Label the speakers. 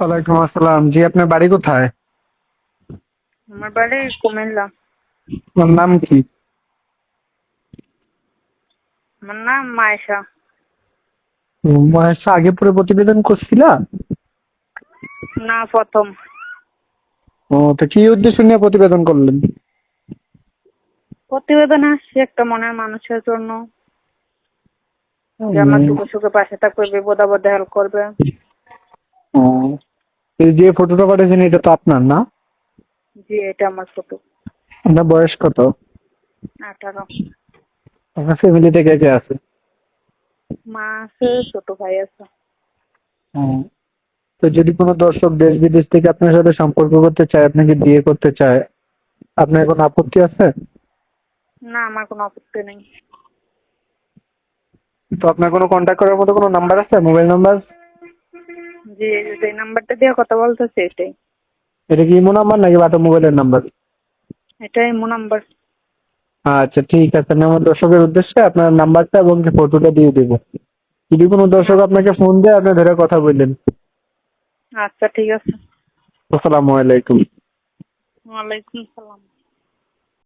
Speaker 1: ওয়ালাইকুম আসসালাম। জি আপনার বাড়ি কোথায়?
Speaker 2: আমার বাড়ি কুমিল্লা।
Speaker 1: আপনার নাম কি?
Speaker 2: আমার নাম মায়েশা।
Speaker 1: মহেশা আগে পরে প্রতিবেদন করছিলা?
Speaker 2: না প্রথম।
Speaker 1: ও তো কি উদ্দেশ্য নিয়ে প্রতিবেদন করলেন?
Speaker 2: প্রতিবেদন আসছে একটা মনের মানুষের জন্য। যে আমার সুখে সুখে পাশে থাকবে বিপদ আপদে হেল্প করবে।
Speaker 1: ও, এই যে ফটোটা পাঠিয়েছেন এটা তো আপনার না?
Speaker 2: জি এটা আমার ফটো
Speaker 1: আপনার বয়স কত?
Speaker 2: আঠারো।
Speaker 1: আপনার ফ্যামিলিতে কে কে আছে?
Speaker 2: মা আছে ছোট ভাই আছে।
Speaker 1: তো যদি কোনো দর্শক দেশ বিদেশ থেকে আপনার সাথে সম্পর্ক করতে চায় আপনাকে বিয়ে করতে চায় আপনার কোনো আপত্তি আছে?
Speaker 2: না আমার কোনো আপত্তি নেই।
Speaker 1: আপনার কোনো কন্ট্যাক্ট করার মতো কোনো নাম্বার আছে? মোবাইল নাম্বার
Speaker 2: জি যে নাম্বারটা দিয়ে কথা বলতেছে এটাই।
Speaker 1: এটা কি ইমো নাম্বার নাকি বাটা মোবাইলের নাম্বার
Speaker 2: এটাই মো নাম্বার
Speaker 1: আচ্ছা ঠিক আছে। আমি আমার দর্শকের উদ্দেশ্যে আপনার নাম্বারটা এবং ফটোটা দিয়ে দেবো। যদি কোনো দর্শক আপনাকে ফোন দেয় আপনি ধরে কথা বললেন।
Speaker 2: আচ্ছা ঠিক আছে।
Speaker 1: আসসালামু আলাইকুম।
Speaker 2: ওয়ালাইকুম সালাম